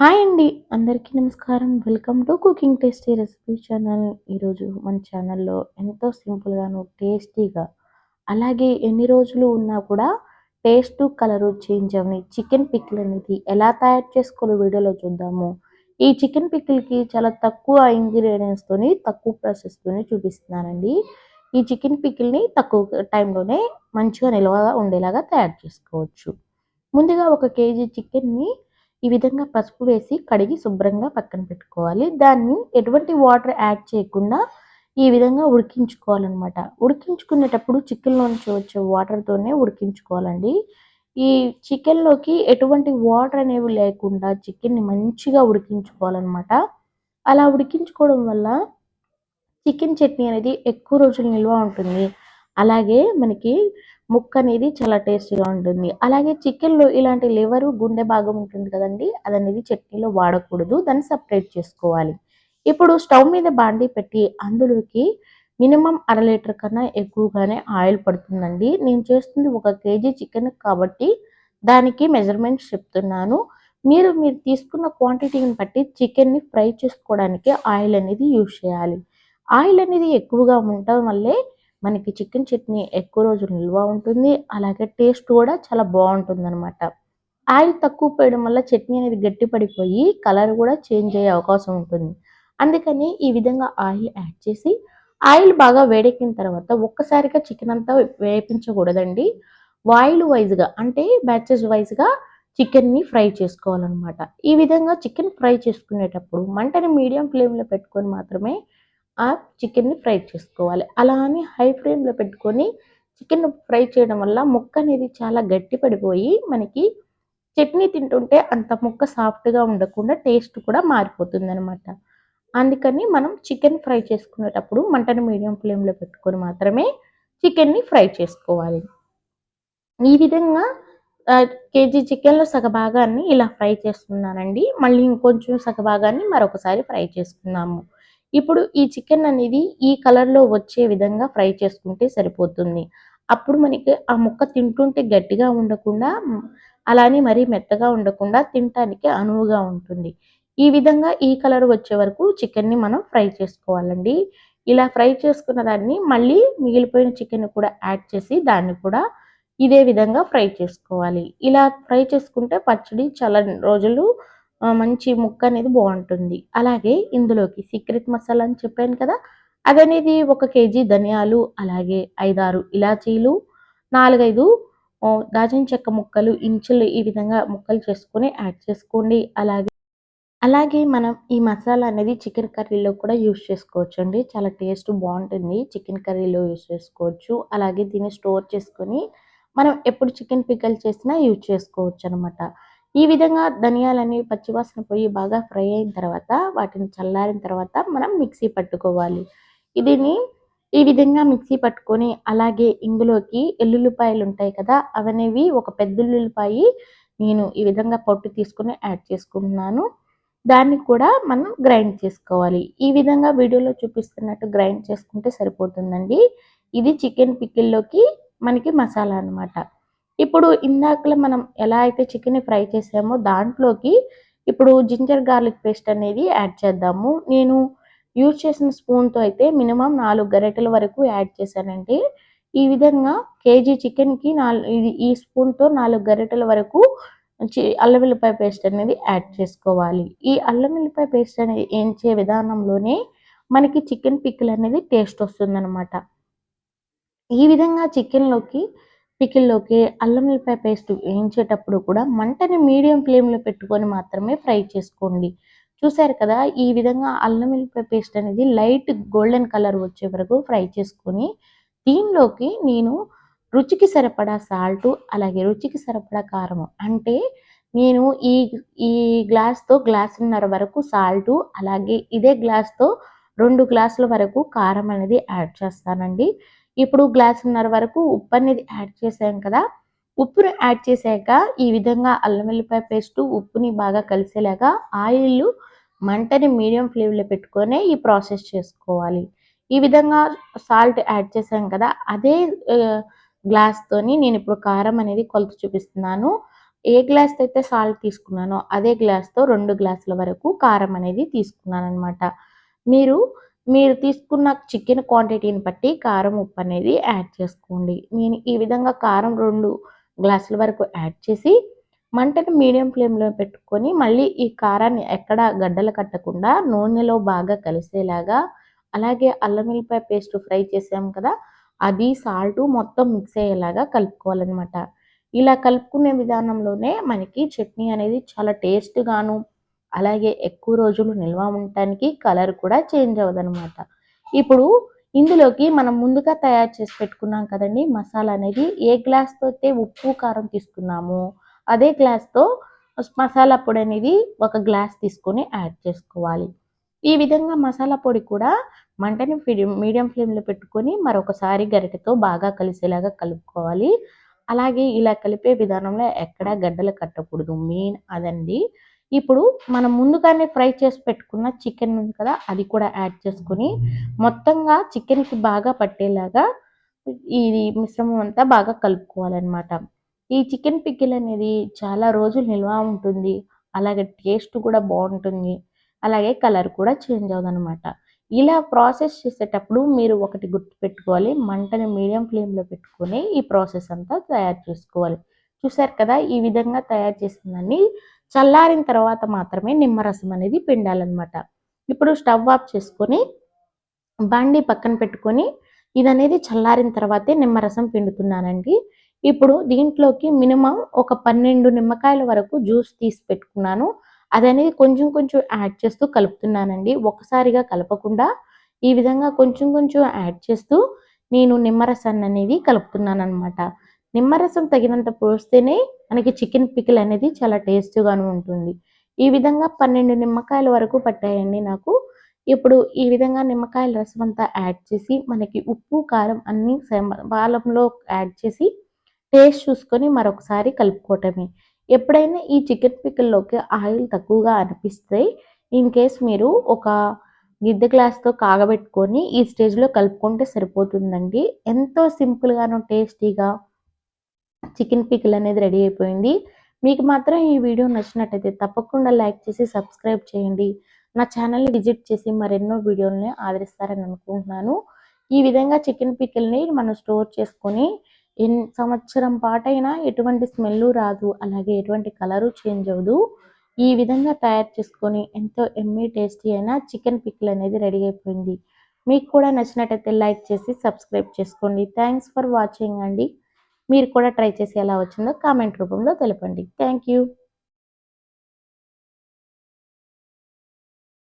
Hi అండి. అందరికీ నమస్కారం. Welcome to cooking tasty recipe channel. ఈరోజు మన ఛానల్లో ఎంతో సింపుల్గాను టేస్టీగా అలాగే ఎన్ని రోజులు ఉన్నా కూడా టేస్ట్ కలరు చేంజ్ అవని చికెన్ పిక్కిల్ అనేది ఎలా తయారు చేసుకోవాలో వీడియోలో చూద్దాము. ఈ చికెన్ పిక్కిల్కి చాలా తక్కువ ఇంగ్రీడియంట్స్తోని తక్కువ ప్రాసెస్తోని చూపిస్తున్నానండి. ఈ చికెన్ పిక్కిల్ని తక్కువ టైంలోనే మంచిగా నిల్వగా ఉండేలాగా తయారు చేసుకోవచ్చు. ముందుగా ఒక కేజీ చికెన్ని ఈ విధంగా పసుపు వేసి కడిగి శుభ్రంగా పక్కన పెట్టుకోవాలి. దాన్ని ఎటువంటి వాటర్ యాడ్ చేయకుండా ఈ విధంగా ఉడికించుకోవాలన్నమాట. ఉడికించుకునేటప్పుడు చికెన్లోంచి వచ్చే వాటర్తోనే ఉడికించుకోవాలండి. ఈ చికెన్లోకి ఎటువంటి వాటర్ అనేవి లేకుండా చికెన్ని మంచిగా ఉడికించుకోవాలన్నమాట. అలా ఉడికించుకోవడం వల్ల చికెన్ చట్నీ అనేది ఎక్కువ రోజులు నిల్వ ఉంటుంది. అలాగే మనకి ముక్క అనేది చాలా టేస్టీగా ఉంటుంది. అలాగే చికెన్లో ఇలాంటి లివర్ గుండె భాగం ఉంటుంది కదండి అది అనేది చట్నీలో వాడకూడదు దాన్ని సపరేట్ చేసుకోవాలి. ఇప్పుడు స్టవ్ మీద బాండీ పెట్టి అందులోకి మినిమం అర లీటర్ కన్నా ఎక్కువగానే ఆయిల్ పడుతుందండి. నేను చేస్తుంది ఒక కేజీ చికెన్ కాబట్టి దానికి మెజర్మెంట్స్ చెప్తున్నాను. మీరు మీరు తీసుకున్న క్వాంటిటీని బట్టి చికెన్ని ఫ్రై చేసుకోవడానికి ఆయిల్ అనేది యూజ్ చేయాలి. ఆయిల్ అనేది ఎక్కువగా ఉండటం వల్లే మనకి చికెన్ చట్నీ ఎక్కువ రోజులు నిల్వ ఉంటుంది. అలాగే టేస్ట్ కూడా చాలా బాగుంటుంది అనమాట ఆయిల్ తక్కువ పోయడం వల్ల చట్నీ అనేది గట్టి పడిపోయి కలర్ కూడా చేంజ్ అయ్యే అవకాశం ఉంటుంది. అందుకని ఈ విధంగా ఆయిల్ యాడ్ చేసి ఆయిల్ బాగా వేడెక్కిన తర్వాత ఒక్కసారిగా చికెన్ అంతా వేపించకూడదండి. వాయిల్ వైజ్గా అంటే బ్యాచెస్ వైజ్గా చికెన్ని ఫ్రై చేసుకోవాలన్నమాట. ఈ విధంగా చికెన్ ఫ్రై చేసుకునేటప్పుడు మంటని మీడియం ఫ్లేమ్లో పెట్టుకొని మాత్రమే ఆ చికెన్ని ఫ్రై చేసుకోవాలి. అలా అని హై ఫ్లేమ్లో పెట్టుకొని చికెన్ ఫ్రై చేయడం వల్ల ముక్క అనేది చాలా గట్టి పడిపోయి మనకి చట్నీ తింటుంటే అంత ముక్క సాఫ్ట్గా ఉండకుండా టేస్ట్ కూడా మారిపోతుంది అనమాట అందుకని మనం చికెన్ ఫ్రై చేసుకునేటప్పుడు మంటను మీడియం ఫ్లేమ్లో పెట్టుకొని మాత్రమే చికెన్ని ఫ్రై చేసుకోవాలి. ఈ విధంగా కేజీ చికెన్లో సగభాగాన్ని ఇలా ఫ్రై చేస్తున్నానండి. మళ్ళీ ఇంకొంచెం సగభాగాన్ని మరొకసారి ఫ్రై చేసుకున్నాము ఇప్పుడు ఈ చికెన్ అనేది ఈ కలర్లో వచ్చే విధంగా ఫ్రై చేసుకుంటే సరిపోతుంది. అప్పుడు మనకి ఆ ముక్క తింటుంటే గట్టిగా ఉండకుండా అలానే మరీ మెత్తగా ఉండకుండా తినటానికి అనువుగా ఉంటుంది. ఈ విధంగా ఈ కలర్ వచ్చే వరకు చికెన్ని మనం ఫ్రై చేసుకోవాలండి. ఇలా ఫ్రై చేసుకున్న దాన్ని మళ్ళీ మిగిలిపోయిన చికెన్ కూడా యాడ్ చేసి దాన్ని కూడా ఇదే విధంగా ఫ్రై చేసుకోవాలి. ఇలా ఫ్రై చేసుకుంటే పచ్చడి చాలా రోజులు మంచి ముక్క అనేది బాగుంటుంది. అలాగే ఇందులోకి సీక్రెట్ మసాలా అని చెప్పాను కదా అదనేది ఒక కేజీ ధనియాలు అలాగే ఐదారు ఇలాచీలు నాలుగైదు దాచిన చెక్క ముక్కలు ఇంచులు ఈ విధంగా ముక్కలు చేసుకొని యాడ్ చేసుకోండి. అలాగే అలాగే మనం ఈ మసాలా అనేది చికెన్ కర్రీలో కూడా యూస్ చేసుకోవచ్చు అండి చాలా టేస్ట్ బాగుంటుంది. చికెన్ కర్రీలో యూస్ చేసుకోవచ్చు. అలాగే దీన్ని స్టోర్ చేసుకొని మనం ఎప్పుడు చికెన్ పికల్ చేసినా యూజ్ చేసుకోవచ్చు అనమాట ఈ విధంగా ధనియాలన్నీ పచ్చివాసన పోయి బాగా ఫ్రై అయిన తర్వాత వాటిని చల్లారిన తర్వాత మనం మిక్సీ పట్టుకోవాలి. ఇదిని ఈ విధంగా మిక్సీ పట్టుకొని అలాగే ఇందులోకి ఎల్లుల్లిపాయలు ఉంటాయి కదా అవనేవి ఒక పెద్ద ఉల్లిపాయ నేను ఈ విధంగా పొట్టు తీసుకుని యాడ్ చేసుకుంటున్నాను. దాన్ని కూడా మనం గ్రైండ్ చేసుకోవాలి. ఈ విధంగా వీడియోలో చూపిస్తున్నట్టు గ్రైండ్ చేసుకుంటే సరిపోతుందండి. ఇది చికెన్ పిక్కిల్లోకి మనకి మసాలా అనమాట ఇప్పుడు ఇందాకలో మనం ఎలా అయితే చికెన్ ఫ్రై చేసామో దాంట్లోకి ఇప్పుడు జింజర్ గార్లిక్ పేస్ట్ అనేది యాడ్ చేద్దాము. నేను యూజ్ చేసిన స్పూన్తో అయితే మినిమం నాలుగు గరిటెల వరకు యాడ్ చేశానండి. ఈ విధంగా కేజీ చికెన్కి నాలుగు ఇది ఈ స్పూన్తో నాలుగు గరిటెల వరకు అల్లం వెల్లిపాయ పేస్ట్ అనేది యాడ్ చేసుకోవాలి. ఈ అల్లం వెల్లిపాయ పేస్ట్ అనేది ఏంచే విధానంలోనే మనకి చికెన్ పిక్కిల్ అనేది టేస్ట్ వస్తుందన్నమాట. ఈ విధంగా చికెన్లోకి పికిల్లోకి అల్లం వెల్లిపాయ పేస్ట్ వేయించేటప్పుడు కూడా మంటని మీడియం ఫ్లేమ్లో పెట్టుకొని మాత్రమే ఫ్రై చేసుకోండి. చూసారు కదా ఈ విధంగా అల్లం వెల్లిపాయ పేస్ట్ అనేది లైట్ గోల్డెన్ కలర్ వచ్చే వరకు ఫ్రై చేసుకొని దీనిలోకి నేను రుచికి సరిపడా సాల్ట్ అలాగే రుచికి సరిపడా కారం అంటే నేను ఈ ఈ గ్లాస్తో గ్లాసున్నర వరకు సాల్ట్ అలాగే ఇదే గ్లాస్తో రెండు గ్లాసుల వరకు కారం అనేది యాడ్ చేస్తానండి. ఇప్పుడు గ్లాసున్నర వరకు ఉప్పు అనేది యాడ్ చేసాం కదా. ఉప్పుని యాడ్ చేశాక ఈ విధంగా అల్లం వెల్లిపాయ పేస్ట్ ఉప్పుని బాగా కలిసేలాగా ఆయిల్ మంటని మీడియం ఫ్లేమ్లో పెట్టుకొని ఈ ప్రాసెస్ చేసుకోవాలి. ఈ విధంగా సాల్ట్ యాడ్ చేసాం కదా అదే గ్లాస్తోని నేను ఇప్పుడు కారం అనేది కొలత చూపిస్తున్నాను. ఏ గ్లాస్తో అయితే సాల్ట్ తీసుకున్నానో అదే గ్లాస్తో రెండు గ్లాసుల వరకు కారం అనేది తీసుకున్నాను అనమాట మీరు మీరు తీసుకున్న చికెన్ క్వాంటిటీని బట్టి కారం ఉప్పు అనేది యాడ్ చేసుకోండి. నేను ఈ విధంగా కారం రెండు గ్లాసుల వరకు యాడ్ చేసి మంటను మీడియం ఫ్లేమ్లో పెట్టుకొని మళ్ళీ ఈ కారాన్ని ఎక్కడ గడ్డలు కట్టకుండా నూనెలో బాగా కలిసేలాగా అలాగే అల్లం వెల్లిపాయ పేస్ట్ ఫ్రై చేసాం కదా అది సాల్ట్ మొత్తం మిక్స్ అయ్యేలాగా కలుపుకోవాలన్నమాట. ఇలా కలుపుకునే విధానంలోనే మనకి చట్నీ అనేది చాలా టేస్ట్గాను అలాగే ఎక్కువ రోజులు నిల్వ ఉండటానికి కలర్ కూడా చేంజ్ అవ్వదనమాట ఇప్పుడు ఇందులోకి మనం ముందుగా తయారు చేసి పెట్టుకున్నాం కదండి మసాలా అనేది ఏ గ్లాస్తో అయితే ఉప్పు కారం తీసుకున్నామో అదే గ్లాస్తో మసాలా పొడి అనేది ఒక గ్లాస్ తీసుకొని యాడ్ చేసుకోవాలి. ఈ విధంగా మసాలా పొడి కూడా మంటని మీడియం ఫ్లేమ్లో పెట్టుకొని మరొకసారి గరిటెతో బాగా కలిసేలాగా కలుపుకోవాలి. అలాగే ఇలా కలిపే విధానంలో ఎక్కడా గడ్డలు కట్టకూడదు. మెయిన్ అదండి ఇప్పుడు మనం ముందుగానే ఫ్రై చేసి పెట్టుకున్న చికెన్ ఉంది కదా అది కూడా యాడ్ చేసుకొని మొత్తంగా చికెన్కి బాగా పట్టేలాగా ఇది మిశ్రమం అంతా బాగా కలుపుకోవాలన్నమాట. ఈ చికెన్ పిక్కిల్ అనేది చాలా రోజులు నిల్వ ఉంటుంది. అలాగే టేస్ట్ కూడా బాగుంటుంది. అలాగే కలర్ కూడా చేంజ్ అనమాట ఇలా ప్రాసెస్ చేసేటప్పుడు మీరు ఒకటి గుర్తుపెట్టుకోవాలి మంటని మీడియం ఫ్లేమ్లో పెట్టుకొని ఈ ప్రాసెస్ అంతా తయారు చేసుకోవాలి. చూసారు కదా ఈ విధంగా తయారు చేసిందని చల్లారిన తర్వాత మాత్రమే నిమ్మరసం అనేది పిండాలన్నమాట. ఇప్పుడు స్టవ్ ఆఫ్ చేసుకొని బండి పక్కన పెట్టుకొని ఇది అనేది చల్లారిన తర్వాతే నిమ్మరసం పిండుతున్నానండి. ఇప్పుడు దీంట్లోకి మినిమం ఒక పన్నెండు నిమ్మకాయల వరకు జ్యూస్ తీసి పెట్టుకున్నాను. అది అనేది కొంచెం కొంచెం యాడ్ చేస్తూ కలుపుతున్నానండి. ఒకసారిగా కలపకుండా ఈ విధంగా కొంచెం కొంచెం యాడ్ చేస్తూ నేను నిమ్మరసాన్ని అనేది కలుపుతున్నాను అనమాట నిమ్మరసం తగినంత పోస్తేనే మనకి చికెన్ పికిల్ అనేది చాలా టేస్ట్గాను ఉంటుంది. ఈ విధంగా పన్నెండు నిమ్మకాయల వరకు పట్టాయండి నాకు. ఇప్పుడు ఈ విధంగా నిమ్మకాయల రసం అంతా యాడ్ చేసి మనకి ఉప్పు కారం అన్నీ బాలంలో యాడ్ చేసి టేస్ట్ చూసుకొని మరొకసారి కలుపుకోవటమే. ఎప్పుడైనా ఈ చికెన్ పిక్కల్లోకి ఆయిల్ తక్కువగా అనిపిస్తే ఇన్ కేస్ మీరు ఒక గిద్దె గ్లాస్తో కాగబెట్టుకొని ఈ స్టేజ్లో కలుపుకుంటే సరిపోతుందండి. ఎంతో సింపుల్గాను టేస్టీగా చికెన్ పికిల్ అనేది రెడీ అయిపోయింది. మీకు మాత్రం ఈ వీడియో నచ్చినట్టయితే తప్పకుండా లైక్ చేసి సబ్స్క్రైబ్ చేయండి. నా ఛానల్ని విజిట్ చేసి మరెన్నో వీడియోలని ఆదరిస్తారని అనుకుంటున్నాను. ఈ విధంగా చికెన్ పికిల్ని మనం స్టోర్ చేసుకొని ఎన్ సంవత్సరం పాటైనా ఎటువంటి స్మెల్ రాదు అలాగే ఎటువంటి కలరు చేంజ్ అవ్వదు. ఈ విధంగా తయారు చేసుకొని ఎంతో ఎమ్మీ టేస్టీ అయిన చికెన్ పిక్లు అనేది రెడీ అయిపోయింది. మీకు కూడా నచ్చినట్టయితే లైక్ చేసి సబ్స్క్రైబ్ చేసుకోండి. థ్యాంక్స్ ఫర్ వాచింగ్ అండి. మీరు కూడా ట్రై చేసి ఎలా వచ్చిందో కామెంట్ రూపంలో తెలపండి. Thank you.